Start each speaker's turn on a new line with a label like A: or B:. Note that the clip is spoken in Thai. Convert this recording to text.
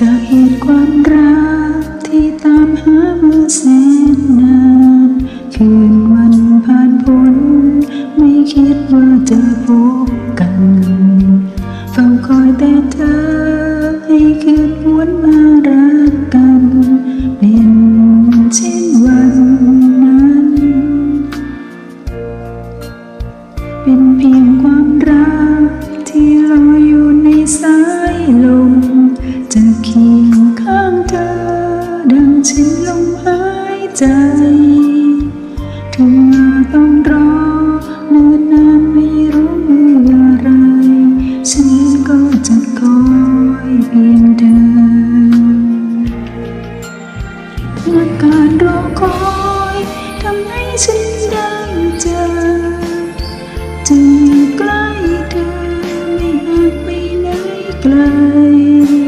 A: จากเหตุความรักที่ตามหามาแสนนานคืนวันผ่านพ้นไม่คิดว่าจะพบกันเฝ้าคอยแต่เธอให้คืนวนมารักกัน เป็นเช่นวันนั้น เป็นเพียงความรัก มหายใจ ถึงต้องรอเนานนานไม่รู้เมื่อไร ฉันก็จะคอยเพียงเธอเมื่อการรอคอยทำให้ฉันได้เจอจึงใกล้เธอไม่หางไปไหนไกล